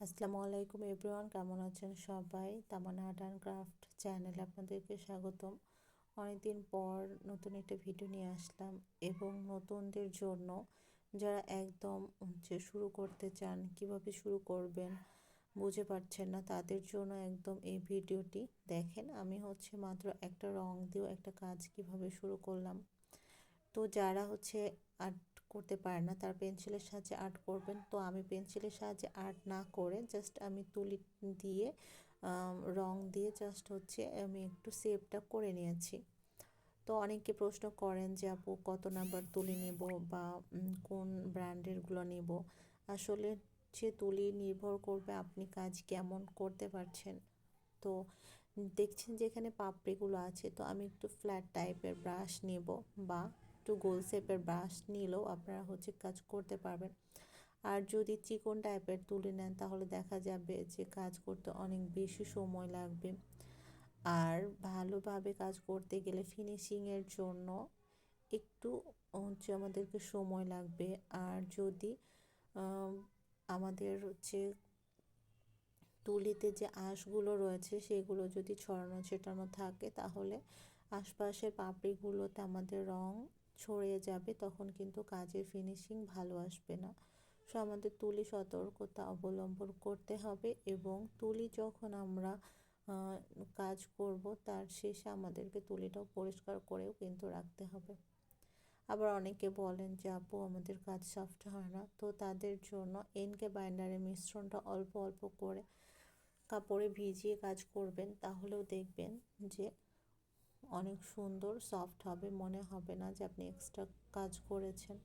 আসসালামু আলাইকুম এভরিওয়ান, কেমন আছেন সবাই? তামানা আর্ট অ্যান্ড ক্রাফট চ্যানেলে আপনাদেরকে স্বাগতম। অনেকদিন পর নতুন একটা ভিডিও নিয়ে আসলাম এবং নতুনদের জন্য যারা একদম হচ্ছে শুরু করতে চান, কীভাবে শুরু করবেন বুঝে পারছেন না, তাদের জন্য একদম এই ভিডিওটি দেখেন। আমি হচ্ছে মাত্র একটা রং দিয়েও একটা কাজ কীভাবে শুরু করলাম। তো যারা হচ্ছে আর্ট করতে পারে না। তার পেন্সিলের সাহায্যে আর্ট করবেন। তো আমি পেন্সিলের সাহায্যে আর্ট না করে জাস্ট আমি তুলি দিয়ে রং দিয়ে জাস্ট হচ্ছে আমি একটু সেভটা করে নিয়েছি। তো অনেকে প্রশ্ন করেন যে, আপু, কত নাম্বার তুলি নেব বা কোন ব্র্যান্ডেরগুলো নিব? আসলে সে তুলি নির্ভর করবে আপনি কাজ কেমন করতে পারছেন। তো দেখছেন যে এখানে পাপড়িগুলো আছে। তো আমি একটু ফ্ল্যাট টাইপের ব্রাশ নেব বা একটু গোল শেপের ব্রাশ নিলেও আপনারা হচ্ছে কাজ করতে পারবেন। আর যদি চিকন টাইপের তুলে নেন, তাহলে দেখা যাবে যে কাজ করতে অনেক বেশি সময় লাগবে। আর ভালোভাবে কাজ করতে গেলে ফিনিশিংয়ের জন্য একটু হচ্ছে আমাদেরকে সময় লাগবে। আর যদি আমাদের হচ্ছে তুলিতে যে আঁশগুলো রয়েছে, সেগুলো যদি ছড়ানো ছেটানো থাকে, তাহলে আশপাশের পাপড়িগুলোতে আমাদের রং ছড়িয়ে যাবে, তখন কিন্তু কাজের ফিনিশিং ভালো আসবে না। সো আমাদের তুলি সতর্কতা অবলম্বন করতে হবে এবং তুলি যখন আমরা কাজ করব, তার শেষে আমাদেরকে তুলিটাও পরিষ্কার করেও কিন্তু রাখতে হবে। আবার অনেকে বলেন যে, আপু, আমাদের কাজ সফট হয় না। তো তাদের জন্য এনকে বাইন্ডারের মিশ্রণটা অল্প অল্প করে কাপড়ে ভিজিয়ে কাজ করবেন, তাহলেও দেখবেন যে অনেক সুন্দর সফট হবে, মনে হবে না যে আপনি এক্সট্রা কাজ করেছেন।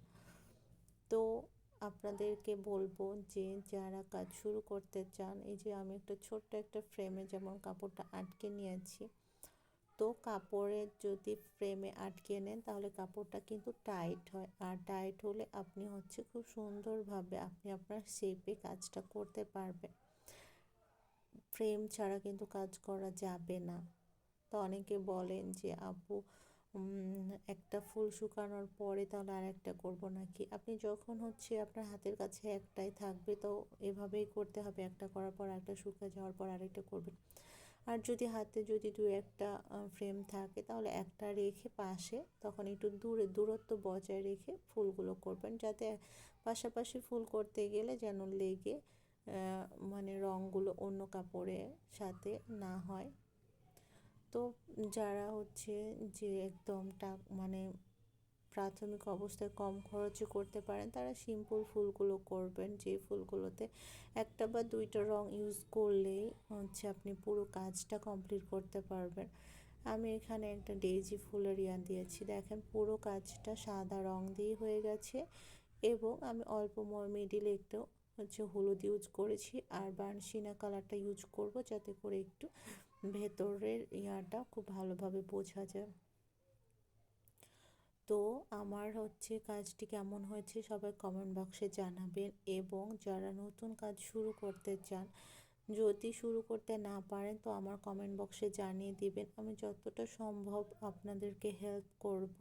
তো আপনাদেরকে বলব যে, যারা কাজ শুরু করতে চান, এই যে আমি একটা ছোট্ট একটা ফ্রেমে যেমন কাপড়টা আটকে নিয়েছি, তো কাপড়ের যদি ফ্রেমে আটকে নেন, তাহলে কাপড়টা কিন্তু টাইট হয়। আর টাইট হলে আপনি হচ্ছে খুব সুন্দরভাবে আপনি আপনার শেপে কাজটা করতে পারবেন। ফ্রেম ছাড়া কিন্তু কাজ করা যাবে না। তো অনেকে বলেন যে, আপু একটা ফুল শুকানোর পরে তাহলে আর একটা করব নাকি? আপনি যখন হচ্ছে আপনার হাতের কাছে একটাই থাকবে, তো এভাবেই করতে হবে। একটা করার পর একটা শুকিয়ে যাওয়ার পর আরেকটা করবেন। আর যদি হাতে যদি দু একটা ফ্রেম থাকে, তাহলে একটা রেখে পাশে তখন একটু দূরে, দূরত্ব বজায় রেখে ফুলগুলো করবেন। যাতে পাশাপাশি ফুল করতে গেলে যেন লেগে মানে রঙগুলো অন্য কাপড়ের সাথে না হয়। তো যারা হচ্ছে যে একদম টাক মানে প্রাথমিক অবস্থায় কম খরচে করতে পারেন, তারা সিম্পল ফুলগুলো করবেন। যে ফুলগুলোতে একটা বা দুইটা রং ইউজ করলেই হচ্ছে আপনি পুরো কাজটা কমপ্লিট করতে পারবেন। আমি এখানে একটা ডেইজি ফুলের ইয়া দিয়েছি। দেখেন পুরো কাজটা সাদা রং দিয়ে হয়ে গেছে এবং আমি অল্প মিডিলে একটু হচ্ছে হলুদ ইউজ করেছি আর বার্নসিনা কালারটা ইউজ করব যাতে করে একটু ভেতরের ইয়াটা খুব ভালোভাবে বোঝা যায়। তো আমার হচ্ছে কাজটি কেমন হয়েছে সবাই কমেন্ট বক্সে জানাবেন এবং যারা নতুন কাজ শুরু করতে চান, যদি শুরু করতে না পারেন তো আমার কমেন্ট বক্সে জানিয়ে দিবেন। আমি যতটা সম্ভব আপনাদেরকে হেল্প করব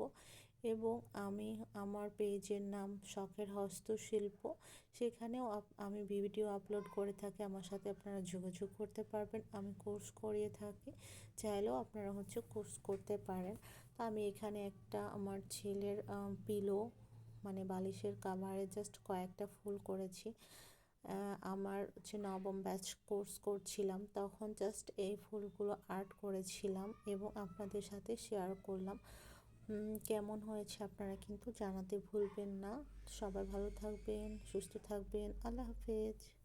এবং আমি আমার পেজের নাম শখের হস্তশিল্প। সেখানেও আমি ভিডিও আপলোড করে থাকি। আমার সাথে আপনারা যোগাযোগ করতে পারবেন। আমি কোর্স করিয়ে থাকি। চাইলেও আপনারা হচ্ছে কোর্স করতে পারেন। তো আমি এখানে একটা আমার ছেলের পিলো মানে বালিশের কাভারে জাস্ট কয়েকটা ফুল করেছি। আমার হচ্ছে নবম ব্যাচ কোর্স করছিলাম। তখন জাস্ট এই ফুলগুলো আর্ট করেছিলাম এবং আপনাদের সাথে শেয়ার করলাম। কেমন হয়েছে আপনারা কিন্তু জানাতে ভুলবেন না। সবাই ভালো থাকবেন সুস্থ থাকবেন। আল্লাহ হাফেজ।